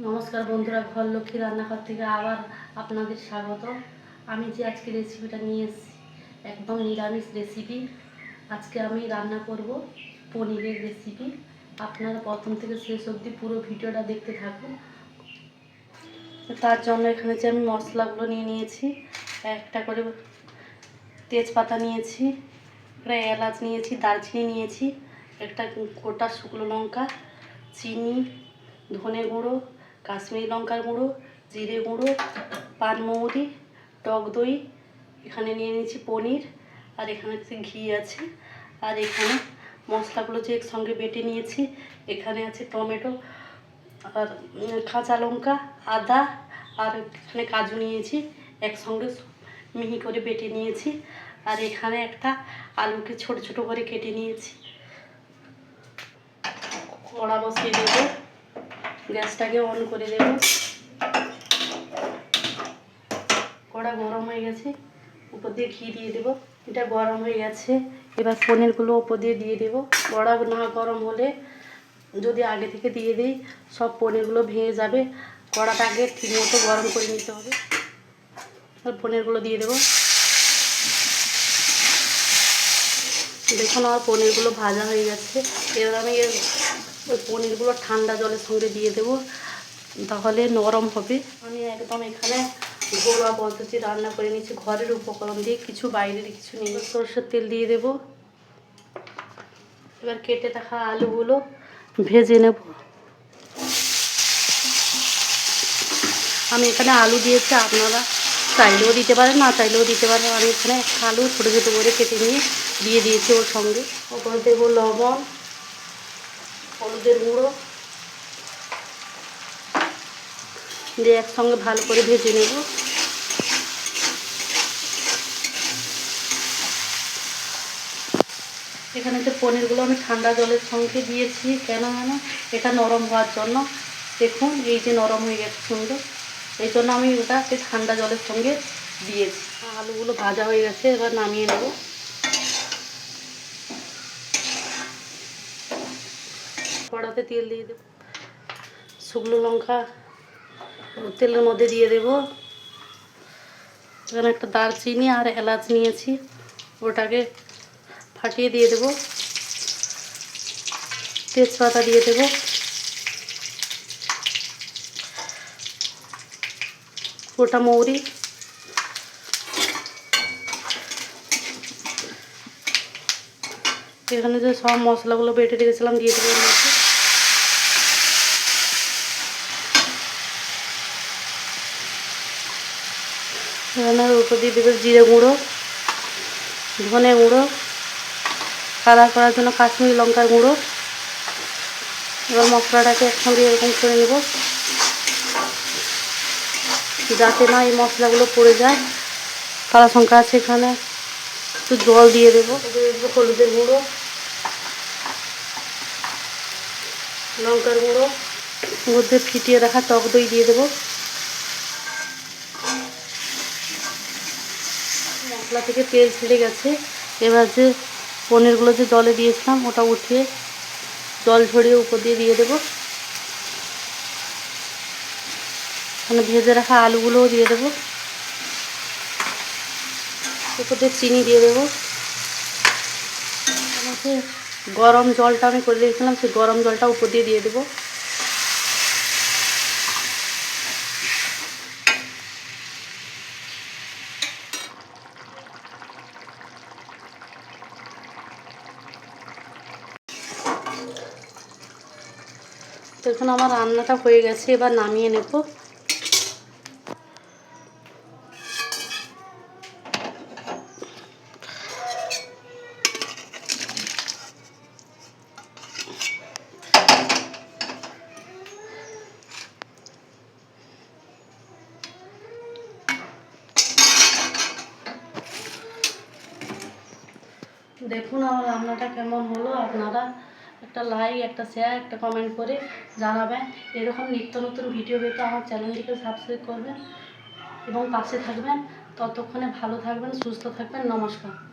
নমস্কার বন্ধুরা, ঘর লক্ষ্মী রান্নাঘর থেকে আবার আপনাদের স্বাগত। আমি যে আজকে রেসিপিটা নিয়ে এসেছি, একদম নিরামিষ রেসিপি আজকে আমি রান্না করব পনিরের রেসিপি আপনারা প্রথম থেকে শেষ অবধি পুরো ভিডিওটা দেখতে থাকুন। তার জন্য এখানে যে আমি মশলাগুলো নিয়ে নিয়েছি, একটা করে তেজপাতা নিয়েছি, একটা এলাচ নিয়েছি, দারচিনি নিয়েছি, একটা গোটা শুকনো লঙ্কা, চিনি, ধনে গুঁড়ো কাশ্মীরি লঙ্কার গুঁড়ো, জিরে গুঁড়ো পানমৌরি টক দই, এখানে নিয়ে নিয়েছি পনির, আর এখানে হচ্ছে ঘি আছে। আর এখানে মশলাগুলো যে একসঙ্গে বেটে নিয়েছি, এখানে আছে টমেটো, আর কাঁচা লঙ্কা, আদা, আর এখানে কাজু নিয়েছি, একসঙ্গে মিহি করে বেটে নিয়েছি। আর এখানে একটা আলুকে ছোট ছোট করে কেটে নিয়েছি। কড়া বসিয়ে দেবো। গ্যাসটাকে অন করে দেব। কড়া গরম হয়ে গেছে, উপর দিয়ে ঘি দিয়ে দেবো। এটা গরম হয়ে গেছে, এবার পনিরগুলো উপর দিয়ে দিয়ে দেবো। কড়া না গরম হলে যদি আগে থেকে দিয়ে দিই, সব পনিরগুলো ভেঙে যাবে। কড়াটা আগে ঠিকমতো গরম করে নিতে হবে। পনিরগুলো দিয়ে দেবো। দেখুন আমার পনিরগুলো ভাজা হয়ে গেছে। এবার আমি ওই পনিরগুলো ঠান্ডা জলের সঙ্গে দিয়ে দেবো, তাহলে নরম হবে। আমি একদম এখানে ঘরোয়া পদ্ধতি রান্না করে নিচ্ছি ঘরের উপকরণ দিয়ে কিছু, বাইরের কিছু নেই। সরষের তেল দিয়ে দেবো। এবার কেটে রাখা আলুগুলো ভেজে নেব। আমি এখানে আলু দিয়েছি, আপনারা চাইলেও দিতে পারেন, না চাইলেও দিতে পারেন। আমি এখানে আলু ছোটো ছোটো করে কেটে নিয়ে দিয়ে দিয়েছি ওর সঙ্গে। ওপর দেবো লবণ। হলুদের গুঁড়ো দিয়ে একসঙ্গে ভালো করে ভেজে নেব। এখানে যে পনিরগুলো আমি ঠান্ডা জলের সঙ্গে দিয়েছি, কেন কেন এটা নরম হওয়ার জন্য। দেখুন, এই যে নরম হয়ে গেছে সুন্দর। এই জন্য আমি ওটাকে ঠান্ডা জলের সঙ্গে দিয়েছি। আলুগুলো ভাজা হয়ে গেছে, এবার নামিয়ে নেব। কড়াতে তেল দিয়ে দেবো। শুকনো লঙ্কা তেলের মধ্যে দিয়ে দেব। এখানে একটা দারচিনি আর এলাচ নিয়েছি। ওটাকে ফাটিয়ে দিয়ে দেব। তেজপাতা দিয়ে দেব। গোটা মৌরি। এখানে যে সব মশলাগুলো বেটে রেখেছিলাম, দিয়ে দেবো মধ্যে উপর দিয়ে দেবে জিরে গুঁড়ো, ধনে গুঁড়ো কালার করার জন্য কাশ্মীরি লঙ্কার গুঁড়ো। এবার মশলাটাকে একসঙ্গে এরকম করে নেব। যাতে না এই মশলাগুলো পড়ে যায়। কালা সংখ্যা আছে এখানে। একটু জল দিয়ে দেবো। দিয়ে দেবো হলুদের গুঁড়ো, লঙ্কার গুঁড়ো। মধ্যে ফিটিয়ে রাখা টক দই দিয়ে দেবো। মশলা থেকে তেল ছেড়ে গেছে এবার যে পনিরগুলো যে জলে দিয়েছিলাম ওটা উঠিয়ে জল ঝরিয়ে উপর দিয়ে দিয়ে দেবো মানে ভেজে রাখা আলুগুলোও দিয়ে দেবো উপর দিয়ে চিনি দিয়ে দেবো গরম জলটা আমি করে দিয়েছিলাম সেই গরম জলটা উপর দিয়ে দিয়ে দেবো দেখুন আমার রান্নাটা হয়ে গেছে, এবার নামিয়ে নেব। দেখুন আমার রান্নাটা কেমন হলো, আপনারা একটা লাইক একটা শেয়ার একটা কমেন্ট করে জানাবেন। এরকম নিত্য নতুন ভিডিও পেতে আমার চ্যানেলটিকে সাবস্ক্রাইব করবেন এবং পাশে থাকবেন। ততক্ষণে ভালো থাকবেন, সুস্থ থাকবেন। নমস্কার।